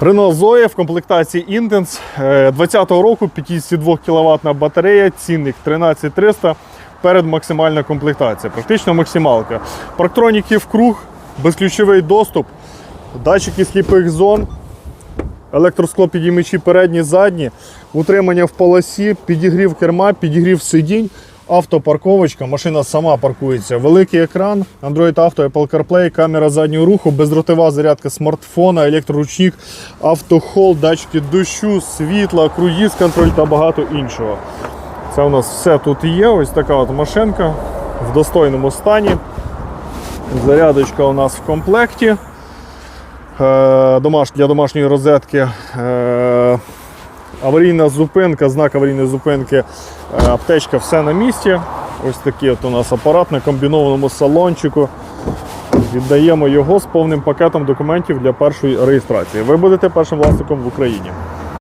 Renault Zoe в комплектації Intense. 20-го року 52 кВт батарея, цінник 13300, перед максимальна комплектація, практично максималка. Парктроніки в круг, безключовий доступ, датчики сліпих зон, електроскло підіймачі передні, задні, утримання в полосі, підігрів керма, підігрів сидінь, автопарковочка, машина сама паркується, великий екран, Android Auto, Apple CarPlay, камера заднього руху, бездротова зарядка смартфона, електроручник, автохол, датчики дощу, світла, круїз контроль та багато іншого. Це у нас все тут є. Ось така от машинка в достойному стані. Зарядочка у нас в комплекті. Е, для домашньої розетки. Аварійна зупинка, знак аварійної зупинки, е, аптечка, все на місці. Ось такий от у нас апарат на комбінованому салончику. Віддаємо його з повним пакетом документів для першої реєстрації. Ви будете першим власником в Україні.